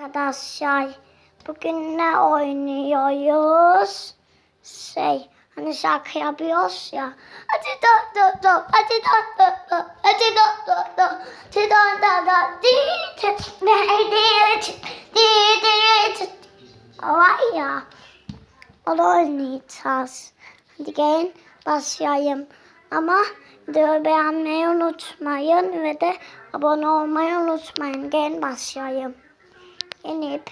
Arkadaşlar bugün ne oynuyoruz? Şey hani şarkı yapıyoruz ya. Hadi da da da hadi da da da hadi da da da hadi da da da var ya. Onu oynayacağız. Hadi gelin başlayalım. Ama videoyu beğenmeyi unutmayın ve de abone olmayı unutmayın. Gelin başlayalım. İnip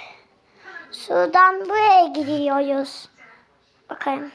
şuradan buraya gidiyoruz. Bakayım.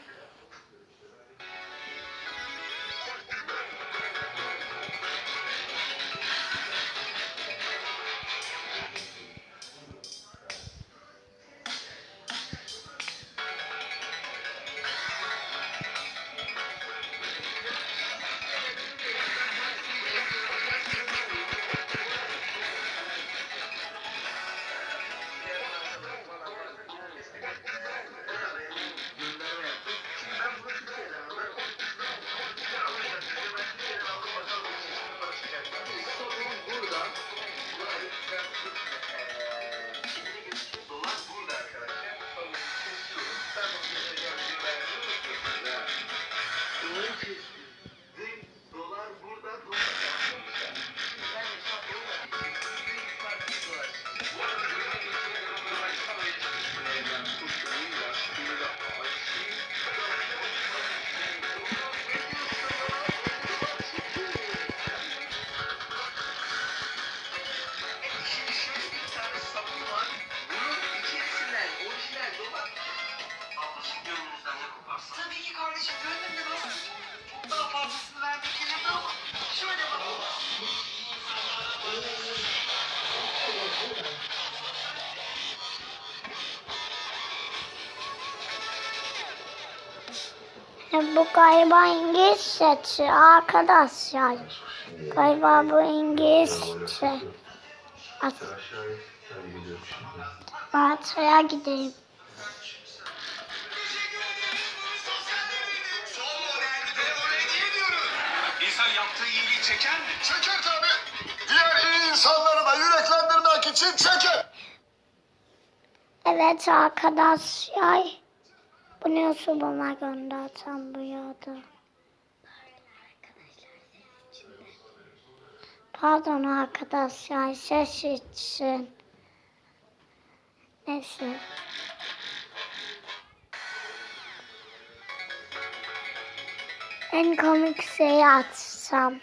Bu galiba İngilizce arkadaşlar. Galiba bu İngilizce. At-. Batı'ya gideyim. İnsan yaptığı iyiliği çeker mi? Çeker tabi. Diğer iyi insanları da yüreklendirmek için çeker. Evet arkadaşlar. Bu su bana göndersen bu yağda. Pardon arkadaşlar ses için. Neyse. En komik şeyi atsam.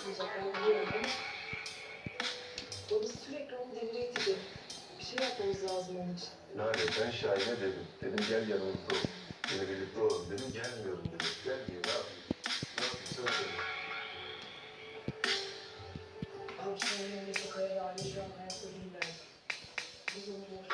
Başlayacak ben biliyorum. Baba sürekli onu demire itiyor. Bir şey yapmamız lazım onun için. Lale ben Şahin'e dedim. Dedim gel yanımızda ol. Yine birlikte olalım dedim. Gelmiyorum dedim. Gel diye ne yapayım? Ne yapayım sen söyle. Abi sen öyle çok hayal an hayatta değiller. Biz onu boş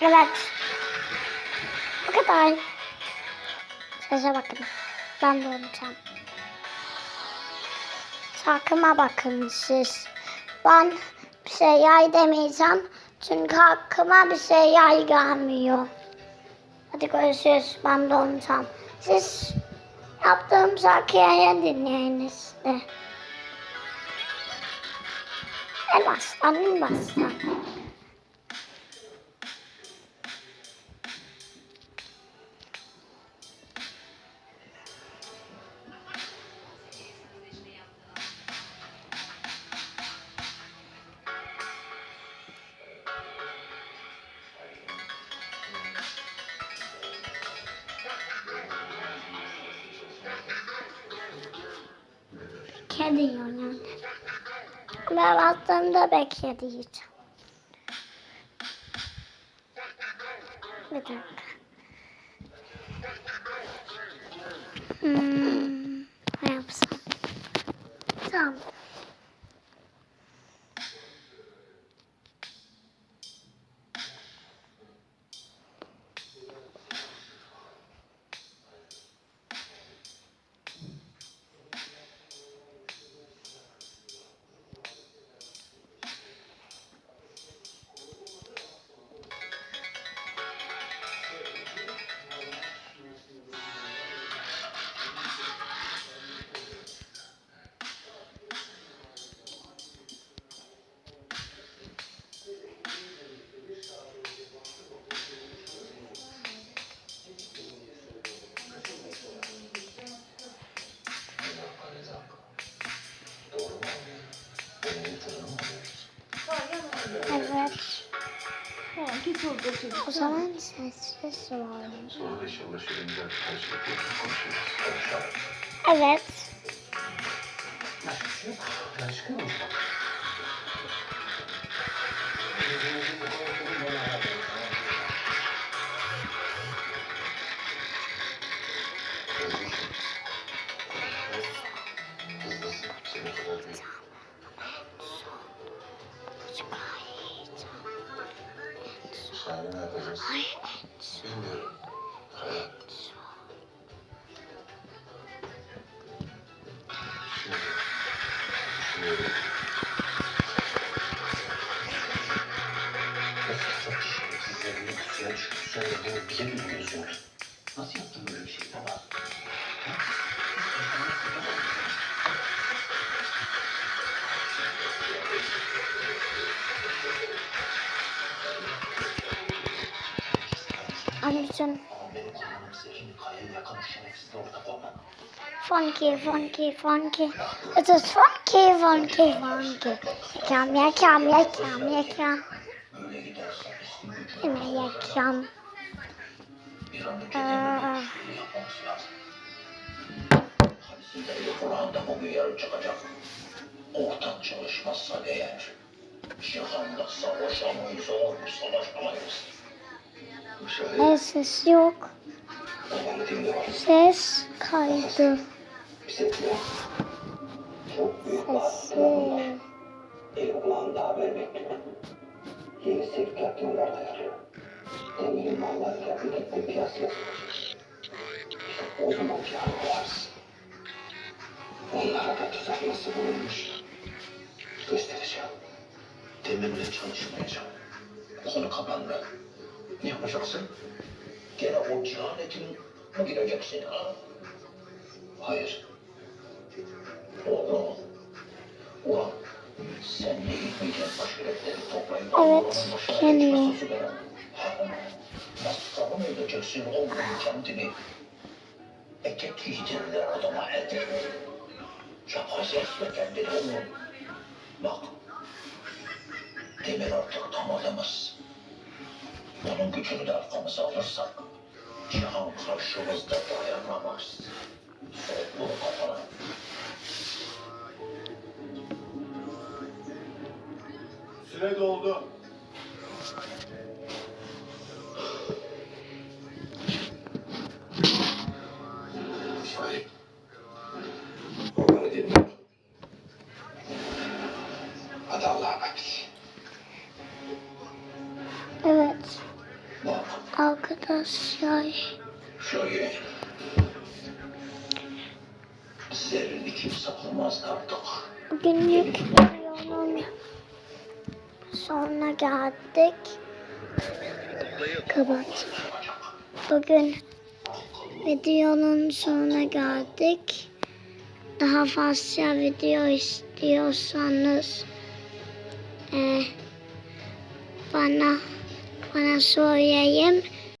Evet. Bu kadar. Sese bakın. Ben de olacağım. Şarkıma bakın siz. Ben bir şey yay demeyeceğim. Çünkü aklıma bir şey yay gelmiyor. Hadi görüşürüz. Ben de olacağım. Siz yaptığım şarkıyı dinleyiniz de. En baştan, Bekliyor yani. Ben aslında bekleyeceğim. Bir dakika. Hmm, ne yapsam? Tamam. Bir karşılıklı konuşuruz. Konuşalım. Evet. Başka bir Sahne ne yapacağız? Bilmiyorum. Hayat. Düşünüyorum. Düşünüyorum. Nasıl şerefsizlerin kutusuna düşüp sen de bunu bize mi biliyorsun? Nasıl yaptın böyle bir şey baba? Olmak. Funky, funky, funky. It is funky, funky, funky. Yakam, yakam, yakam, yakam. Yine yakam. Aa. Ortak çalışmazsa eğer, cihanla savaşamayız oğlum, savaşamayız. Müsaade evet, ses yok. Ses kaydı. Sesi. Elim kulağında haber bekliyor. Yeni sevkiyat yollar dayanıyor. Demirin mallar geldi gitti piyasaya sunacak. İşte o zaman kârı varsın. Onlara da tuzak nasıl bulunmuş göstereceğim. Demirle çalışmayacağım. Konu kapandı. Ne yapacaksın? Gene o cehanetin mi gireceksin ha? Hayır. Oğlum. Ulan sen ne gitmeyeceksin aşiretleri toplayıp Evet. Ha, Nasıl mı edeceksin oğlum kendini? Etek giydirirler adama et. Yapaz etme kendini oğlum. Bak. Demir artık tam adamız. Onun gücünü de arkamıza alırsak cihan karşımızda dayanamaz. Soğukluğu kafana. Süre doldu. Hadi Allah'a emanet. Arkadaşlar. şöyle. Zerrini kimse kurmaz artık. Bugünlük videonun sonuna geldik. Kapat. Bugün videonun sonuna geldik. Daha fazla video istiyorsanız eh, bana bana söyleyeyim.